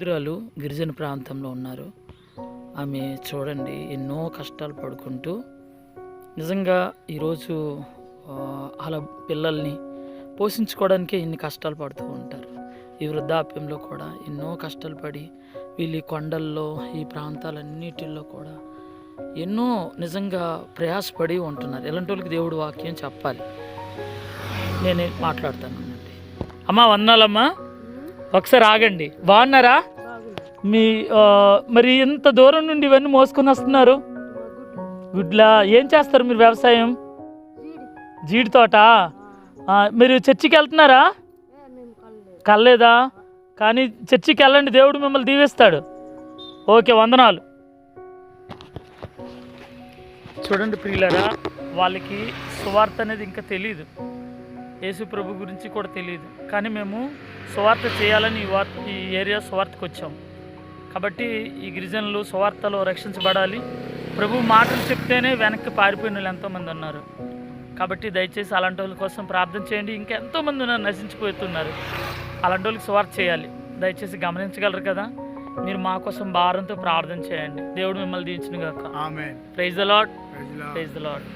వృద్ధురాలు గిరిజన ప్రాంతంలో ఉన్నారు. ఆమె చూడండి ఎన్నో కష్టాలు పడుకుంటూ నిజంగా ఈరోజు అలా పిల్లల్ని పోషించుకోవడానికే ఇన్ని కష్టాలు పడుతూ ఉంటారు. ఈ వృద్ధాప్యంలో కూడా ఎన్నో కష్టాలు పడి వీళ్ళు కొండల్లో ఈ ప్రాంతాలన్నిటిల్లో కూడా ఎన్నో నిజంగా ప్రయాసపడి ఉంటున్నారు. ఎలాంటి వాళ్ళకి దేవుడు వాక్యం చెప్పాలి? నేనే మాట్లాడతాను. అమ్మా వందాలమ్మా ఒకసారి ఆగండి. బాగున్నారా? మీ మరి ఇంత దూరం నుండి ఇవన్నీ మోసుకొని వస్తున్నారు? గుడ్లా ఏం చేస్తారు మీరు వ్యవసాయం? జీడి తోట? మీరు చర్చికి వెళ్తున్నారా? కల్లేదా? కానీ చర్చికి వెళ్ళండి దేవుడు మిమ్మల్ని దీవిస్తాడు. ఓకే వందనాలు. చూడండి ప్రియులరా వాళ్ళకి సువార్త అనేది ఇంకా తెలియదు యేసు ప్రభు గురించి కూడా తెలియదు కానీ మేము సువార్త చేయాలని ఈ ఏరియా సువార్తకు వచ్చాం. కాబట్టి ఈ గిరిజనులు సువార్తలో రక్షించబడాలి. ప్రభు మాటలు చెప్తేనే వెనక్కి పారిపోయిన వాళ్ళు ఎంతోమంది ఉన్నారు. కాబట్టి దయచేసి అలాంటి వాళ్ళ కోసం ప్రార్థన చేయండి. ఇంకా ఎంతోమంది ఉన్నారు నశించిపోతున్నారు. అలాంటి వాళ్ళకి సువార్త చేయాలి. దయచేసి గమనించగలరు కదా. మీరు మా కోసం భారంతో ప్రార్థన చేయండి. దేవుడు మిమ్మల్ని దీవించిన గాక praise the lord. Praise the lord